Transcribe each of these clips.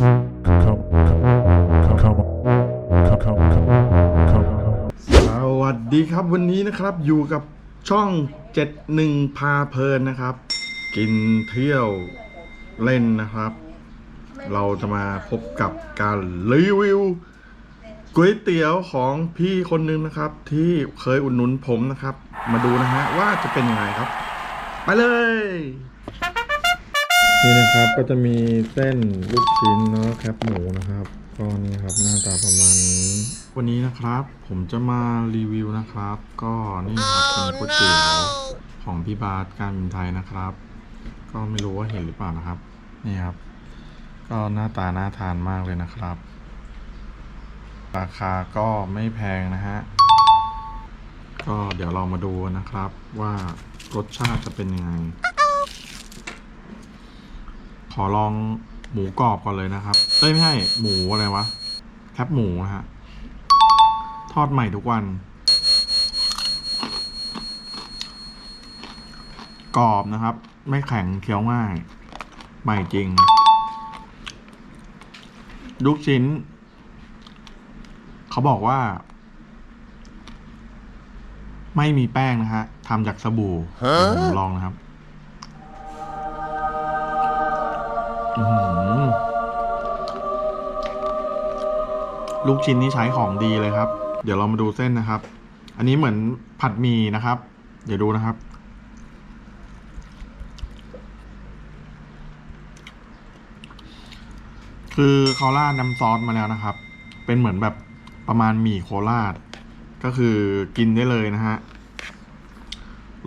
สวัสดีครับวันนี้นะครับอยู่กับช่อง 71 พาเพลินนะครับ กินเที่ยวเล่นนะครับ เราจะมาพบกับการรีวิวก๋วยเตี๋ยวของพี่คนหนึ่งนะครับ ที่เคยอุดหนุนผมนะครับ มาดูนะฮะว่าจะเป็นยังไงครับ ไปเลย นี่นะครับก็จะมีเส้นลูกชิ้นเนาะแคบหมูนะครับก็นี่ครับหน้าตาประมาณนี้วันนี้นะครับ ผมจะมารีวิวนะครับ ก็นี่ครับเป็นก๋วยเตี๋ยวของพี่บาสการบินไทยนะครับ ก็ไม่รู้ว่าเห็นหรือเปล่านะครับนี่ครับ ก็หน้าตาน่าทานมากเลยนะครับ ราคาก็ไม่แพงนะฮะก็เดี๋ยวเรามาดูนะครับว่ารสชาติจะเป็นยังไง ขอลองหมูกรอบก่อนเลยนะครับเอ้ยไม่ใช่หมูอะไรวะ แคบหมูนะฮะ ทอดใหม่ทุกวัน กรอบนะครับ ไม่แข็งเคี้ยวง่าย ใหม่จริง ลูกชิ้น เขาบอกว่า ไม่มีแป้งนะฮะทำจากสบู่เดี๋ยวผมลองนะครับ ลูกชิ้นนี่ใช้ของดีเลยครับ เดี๋ยวเรามาดูเส้นนะครับ อันนี้เหมือนผัดหมี่นะครับ เดี๋ยวดูนะครับ คือเขาราดน้ำซอสมาแล้วนะครับ เป็นเหมือนแบบประมาณหมี่โคราช ก็คือกินได้เลยนะฮะ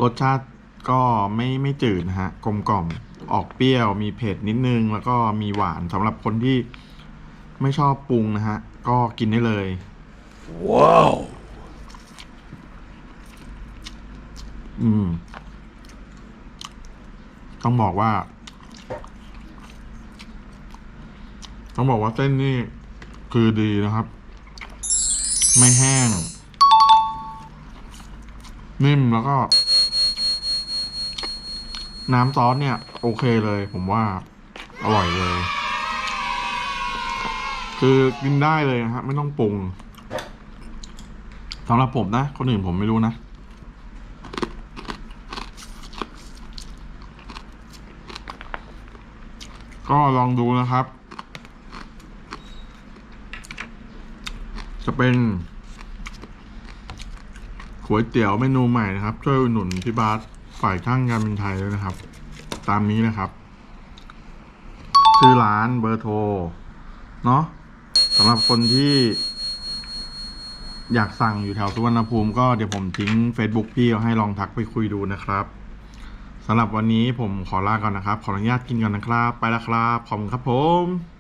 รสชาติ ก็ไม่ไม่จืดนะฮะกลมกล่อมออกเปรี้ยวมีเผ็ดนิดนึง แล้วก็มีหวานสำหรับคนที่ไม่ชอบปรุงนะฮะ ก็กินได้เลย ว้าว อืม ต้องบอกว่า ต้องบอกว่าเส้นนี่คือดีนะครับ ไม่แห้ง นิ่มแล้วก็ น้ำซอสเนี่ย โอเคเลย ผมว่า อร่อยเลย คือกินได้เลยนะฮะไม่ต้องปรุงสำหรับผมนะ คนอื่นผมไม่รู้นะก็ลองดูนะครับ จะเป็นก๋วยเตี๋ยวเมนูใหม่นะครับ ช่วยอุดหนุนพี่บาส ฝ่ายข้างการบินไทยด้วยนะครับ ตามนี้นะครับ ชื่อร้านเบอร์โทร เนาะสำหรับคนที่อยากสั่งอยู่แถวสุวรรณภูมิก็เดี๋ยวผมทิ้ง Facebook พี่เอาให้ลองทักไปคุยดูนะครับสำหรับวันนี้ผมขอลาก่อนนะครับ ขออนุญาตกินก่อนนะครับ ไปแล้วครับ ขอบคุณครับผม